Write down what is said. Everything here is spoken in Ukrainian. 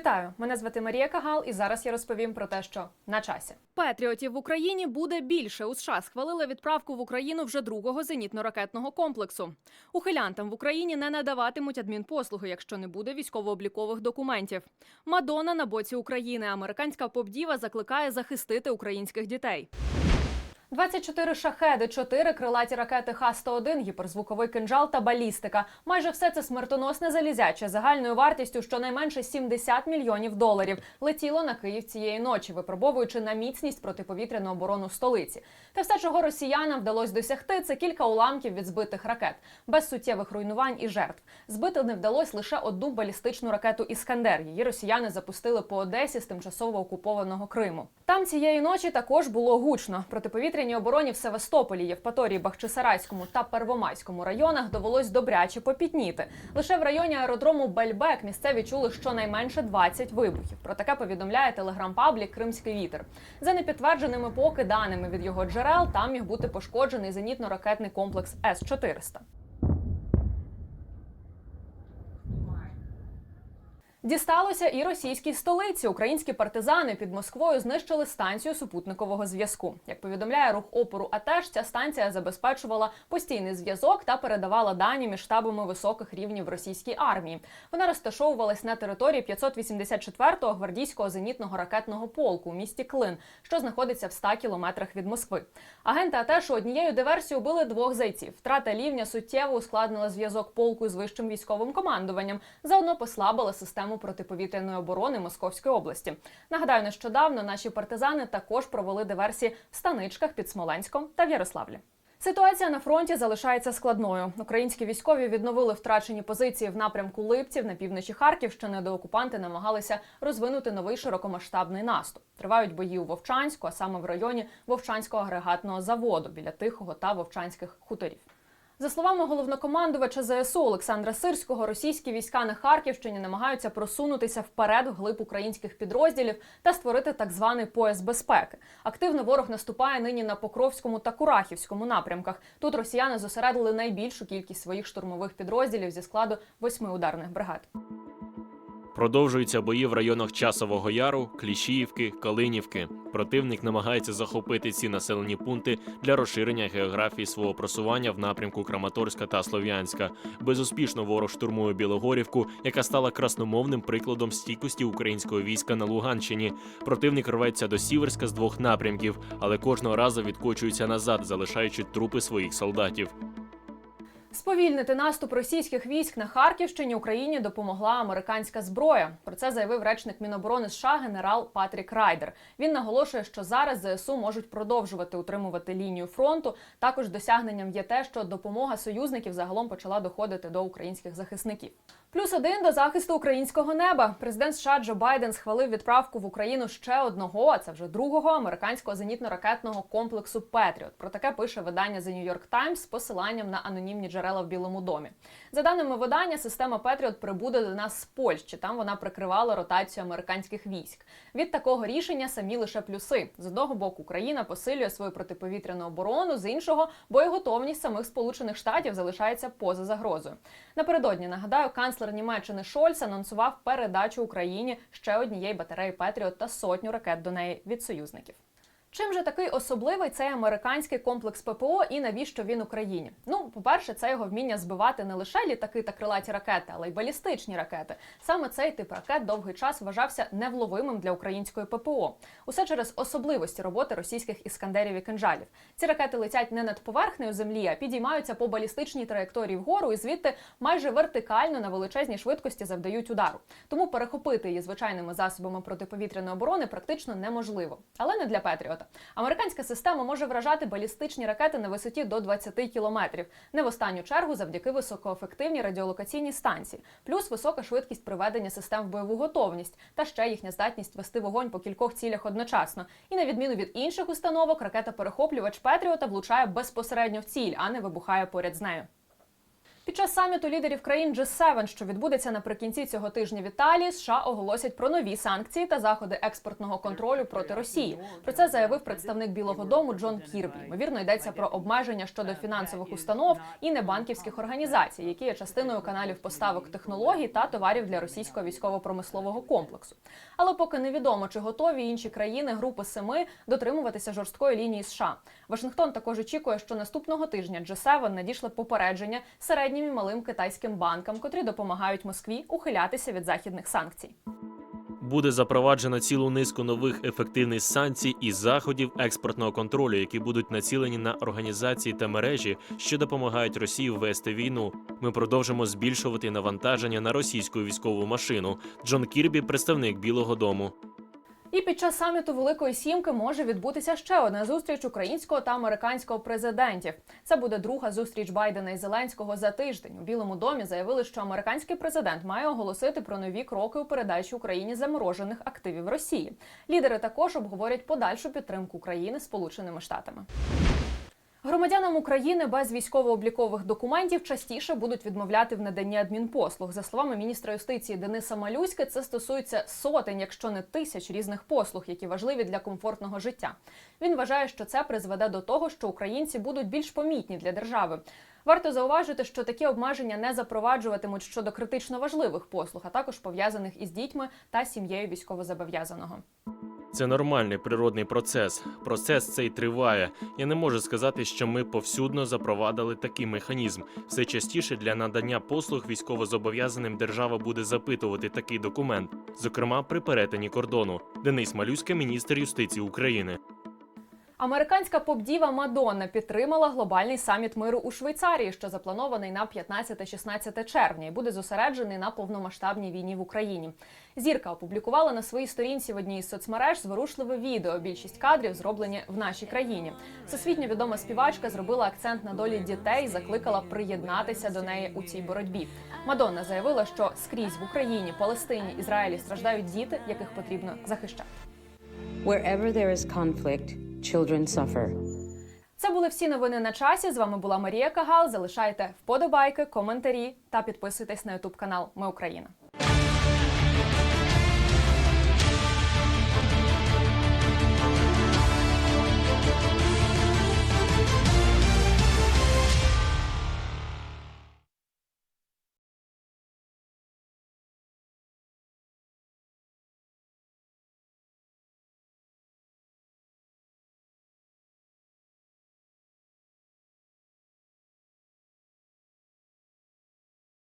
Вітаю! Мене звати Марія Кагал, і зараз я розповім про те, що на часі. Патріотів в Україні буде більше. У США схвалили відправку в Україну вже другого зенітно-ракетного комплексу. Ухилянтам в Україні не надаватимуть адмінпослуги, якщо не буде військово-облікових документів. Мадонна на боці України. Американська попдіва закликає захистити українських дітей. 24 шахеди, 4 крилаті ракети Х-101, гіперзвуковий кинжал та балістика. Майже все це смертоносне залізяче загальною вартістю щонайменше 70 мільйонів доларів. Летіло на Київ цієї ночі, випробовуючи на міцність протиповітряну оборону столиці. Та все, чого росіянам вдалося досягти, це кілька уламків від збитих ракет, без суттєвих руйнувань і жертв. Збити не вдалося лише одну балістичну ракету Іскандер. Її росіяни запустили по Одесі з тимчасово окупованого Криму. Там цієї ночі також було гучно. Протиповітряній обороні в Севастополі, Євпаторії, Бахчисарайському та Первомайському районах довелось добряче попітніти. Лише в районі аеродрому Бельбек місцеві чули щонайменше 20 вибухів. Про таке повідомляє телеграм-паблік Кримський вітер. За непідтвердженими поки даними від його джерел, там міг бути пошкоджений зенітно-ракетний комплекс С-400. Дісталося і російській столиці. Українські партизани під Москвою знищили станцію супутникового зв'язку. Як повідомляє рух опору АТЕШ, ця станція забезпечувала постійний зв'язок та передавала дані між штабами високих рівнів російській армії. Вона розташовувалась на території 584-го гвардійського зенітного ракетного полку у місті Клин, що знаходиться в 100 кілометрах від Москви. Агенти АТЕШу однією диверсією били двох зайців. Втрата лівня суттєво ускладнила зв'язок полку з вищим військовим командуванням. Заодно послабила систему протиповітряної оборони Московської області. Нагадаю, нещодавно наші партизани також провели диверсії в станичках під Смоленськом та в Ярославлі. Ситуація на фронті залишається складною. Українські військові відновили втрачені позиції в напрямку Липців на півночі Харківщини, де окупанти намагалися розвинути новий широкомасштабний наступ. Тривають бої у Вовчанську, а саме в районі Вовчанського агрегатного заводу біля Тихого та Вовчанських хуторів. За словами головнокомандувача ЗСУ Олександра Сирського, російські війська на Харківщині намагаються просунутися вперед вглиб українських підрозділів та створити так званий пояс безпеки. Активно ворог наступає нині на Покровському та Курахівському напрямках. Тут росіяни зосередили найбільшу кількість своїх штурмових підрозділів зі складу восьми ударних бригад. Продовжуються бої в районах Часового Яру, Кліщіївки, Калинівки. Противник намагається захопити ці населені пункти для розширення географії свого просування в напрямку Краматорська та Слов'янська. Безуспішно ворог штурмує Білогорівку, яка стала красномовним прикладом стійкості українського війська на Луганщині. Противник рветься до Сіверська з двох напрямків, але кожного разу відкочується назад, залишаючи трупи своїх солдатів. Сповільнити наступ російських військ на Харківщині Україні допомогла американська зброя. Про це заявив речник Міноборони США генерал Патрік Райдер. Він наголошує, що зараз ЗСУ можуть продовжувати утримувати лінію фронту. Також досягненням є те, що допомога союзників загалом почала доходити до українських захисників. Плюс один до захисту українського неба. Президент США Джо Байден схвалив відправку в Україну ще одного, а це вже другого американського зенітно-ракетного комплексу Петріот. Про таке пише видання The New York Times з посиланням на анонімні джерела в Білому домі. За даними видання, система Петріот прибуде до нас з Польщі. Там вона прикривала ротацію американських військ. Від такого рішення самі лише плюси. З одного боку, Україна посилює свою протиповітряну оборону, з іншого боєготовність самих Сполучених Штатів залишається поза загрозою. Напередодні нагадаю, канцлер Німеччини Шольц анонсував передачу Україні ще однієї батареї Петріот та сотню ракет до неї від союзників. Чим же такий особливий цей американський комплекс ППО і навіщо він Україні? Ну, по-перше, це його вміння збивати не лише літаки та крилаті ракети, але й балістичні ракети. Саме цей тип ракет довгий час вважався невловимим для української ППО. Усе через особливості роботи російських іскандерів і кинжалів. Ці ракети летять не над поверхнею землі, а підіймаються по балістичній траєкторії вгору і звідти майже вертикально на величезній швидкості завдають удару. Тому перехопити її звичайними засобами протиповітряної оборони практично неможливо. Але не для Петріот. Американська система може вражати балістичні ракети на висоті до 20 кілометрів, не в останню чергу завдяки високоефективній радіолокаційній станції, плюс висока швидкість приведення систем в бойову готовність та ще їхня здатність вести вогонь по кількох цілях одночасно. І на відміну від інших установок, ракета-перехоплювач Петріота влучає безпосередньо в ціль, а не вибухає поряд з нею. Під час саміту лідерів країн G7, що відбудеться наприкінці цього тижня в Італії, США оголосять про нові санкції та заходи експортного контролю проти Росії. Про це заявив представник Білого Дому Джон Кірбі. Ймовірно, йдеться про обмеження щодо фінансових установ і небанківських організацій, які є частиною каналів поставок технологій та товарів для російського військово-промислового комплексу. Але поки невідомо, чи готові інші країни Групи Семи дотримуватися жорсткої лінії США. Вашингтон також очікує, що наступного тижня G7 надійшли попередження середнім і малим китайським банкам, котрі допомагають Москві ухилятися від західних санкцій. Буде запроваджено цілу низку нових ефективних санкцій і заходів експортного контролю, які будуть націлені на організації та мережі, що допомагають Росії ввести війну. Ми продовжимо збільшувати навантаження на російську військову машину. Джон Кірбі, представник Білого Дому. І під час саміту Великої Сімки може відбутися ще одна зустріч українського та американського президентів. Це буде друга зустріч Байдена і Зеленського за тиждень. У Білому домі заявили, що американський президент має оголосити про нові кроки у передачі Україні заморожених активів Росії. Лідери також обговорять подальшу підтримку України Сполученими Штатами. Громадянам України без військово-облікових документів частіше будуть відмовляти в наданні адмінпослуг. За словами міністра юстиції Дениса Малюськи, це стосується сотень, якщо не тисяч різних послуг, які важливі для комфортного життя. Він вважає, що це призведе до того, що українці будуть більш помітні для держави. Варто зауважити, що такі обмеження не запроваджуватимуть щодо критично важливих послуг, а також пов'язаних із дітьми та сім'єю військовозобов'язаного. Це нормальний природний процес. Процес цей триває. Я не можу сказати, що ми повсюдно запровадили такий механізм. Все частіше для надання послуг військовозобов'язаним держава буде запитувати такий документ, зокрема при перетині кордону. Денис Малюська, міністр юстиції України. Американська поп-діва Мадонна підтримала глобальний саміт миру у Швейцарії, що запланований на 15-16 червня, і буде зосереджений на повномасштабній війні в Україні. Зірка опублікувала на своїй сторінці в одній із соцмереж зворушливе відео. Більшість кадрів зроблені в нашій країні. Всесвітньо відома співачка зробила акцент на долі дітей закликала приєднатися до неї у цій боротьбі. Мадонна заявила, що скрізь в Україні, Палестині, Ізраїлі страждають діти, яких потрібно захищати. Wherever there is conflict, children suffer. Це були всі новини на часі. З вами була Марія Кагал. Залишайте вподобайки, коментарі та підписуйтесь на ютуб канал Ми Україна.